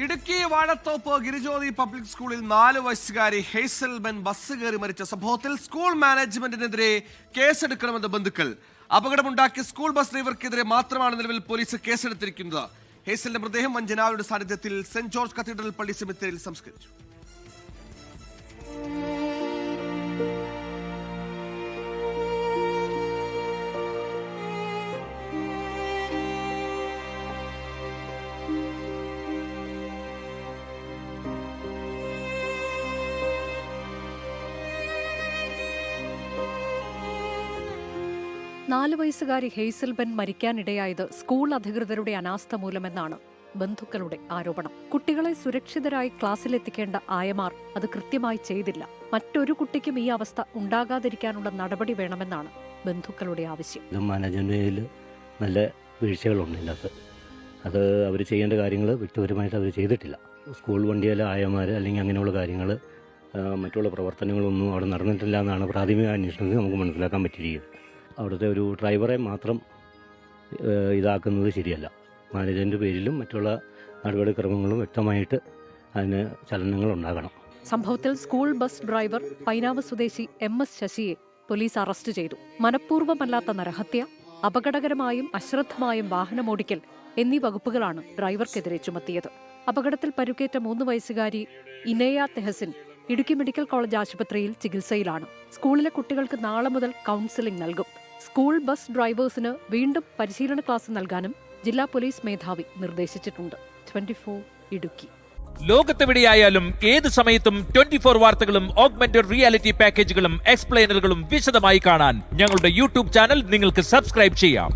Idukki Vazhathope Girijyothi public സ്കൂളിൽ നാല് വയസ്സുകാരി ഹേസൽബൻ ബസ് കയറി മരിച്ച സംഭവത്തിൽ സ്കൂൾ മാനേജ്മെന്റിനെതിരെ കേസെടുക്കണമെന്ന് ബന്ധുക്കൾ. അപകടമുണ്ടാക്കിയ സ്കൂൾ ബസ് ഡ്രൈവർക്കെതിരെ മാത്രമാണ് നിലവിൽ പോലീസ് കേസെടുത്തിരിക്കുന്നത്. ഹേസലിന്റെ മൃതദേഹം മഞ്ജനാവയുടെ സാന്നിധ്യത്തിൽ സെന്റ് ജോർജ് കത്തീഡ്രൽ പള്ളി സെമിത്തേരിയിൽ സംസ്കരിച്ചു. നാല് വയസ്സുകാരി ഹെയ്സൽ ബെൻ മരിക്കാനിടയായത് സ്കൂൾ അധികൃതരുടെ അനാസ്ഥ മൂലമെന്നാണ് ബന്ധുക്കളുടെ ആരോപണം. കുട്ടികളെ സുരക്ഷിതരായി ക്ലാസ്സിലെത്തിക്കേണ്ട ആയമാർ അത് കൃത്യമായി ചെയ്തില്ല. മറ്റൊരു കുട്ടിക്കും ഈ അവസ്ഥ ഉണ്ടാകാതിരിക്കാനുള്ള നടപടി വേണമെന്നാണ് ബന്ധുക്കളുടെ ആവശ്യം. മാനേജ്മെന്റിൽ നല്ല വീഴ്ചകളുണ്ട് ഇതിനകത്ത്. അത് അവർ ചെയ്യേണ്ട കാര്യങ്ങൾ വ്യക്തിപരമായിട്ട് അവർ ചെയ്തിട്ടില്ല. സ്കൂൾ വണ്ടിയിലെ ആയമാർ അല്ലെങ്കിൽ അങ്ങനെയുള്ള കാര്യങ്ങൾ മറ്റുള്ള പ്രവർത്തനങ്ങളൊന്നും അവിടെ നടന്നിട്ടില്ല എന്നാണ് പ്രാഥമിക അന്വേഷണത്തിൽ നമുക്ക് മനസ്സിലാക്കാൻ പറ്റിയിരിക്കുന്നത്. അവിടുത്തെ ഒരു ഡ്രൈവറെ മാത്രം ഇതാക്കുന്നത് ശരിയല്ല. മാനേജറിന്റെ പേരിലും മറ്റുള്ള നടപടിക്രമങ്ങളും വ്യക്തമായിട്ട് അതിന് ചലനങ്ങൾ ഉണ്ടാകണം സംഭവത്തിൽ സ്കൂൾ ബസ് ഡ്രൈവർ പൈനാവ് സ്വദേശി എം എസ് ശശിയെ പോലീസ് അറസ്റ്റ് ചെയ്തു. മനഃപൂർവമല്ലാത്ത നരഹത്യ അപകടകരമായും അശ്രദ്ധമായും വാഹനമോടിക്കൽ എന്നീ വകുപ്പുകളാണ് ഡ്രൈവർക്കെതിരെ ചുമത്തിയത്. അപകടത്തിൽ പരുക്കേറ്റ മൂന്ന് വയസ്സുകാരി ഇനയ തെഹസിൻ ഇടുക്കി മെഡിക്കൽ കോളേജ് ആശുപത്രിയിൽ ചികിത്സയിലാണ്. സ്കൂളിലെ കുട്ടികൾക്ക് നാളെ മുതൽ കൗൺസിലിംഗ് നൽകും. സ്കൂൾ ബസ് ഡ്രൈവേഴ്സിന് വീണ്ടും പരിശീലന ക്ലാസ് നൽകാനും ജില്ലാ പോലീസ് മേധാവി നിർദ്ദേശിച്ചിട്ടുണ്ട്. ട്വന്റി ഇടുക്കി. ലോകത്തെവിടെയായാലും ഏത് സമയത്തും ട്വന്റി ഫോർ വാർത്തകളും ഓഗ്മെന്റഡ് റിയാലിറ്റി പാക്കേജുകളും എക്സ്പ്ലെയിനറുകളും വിശദമായി കാണാൻ ഞങ്ങളുടെ യൂട്യൂബ് ചാനൽ നിങ്ങൾക്ക് സബ്സ്ക്രൈബ് ചെയ്യാം.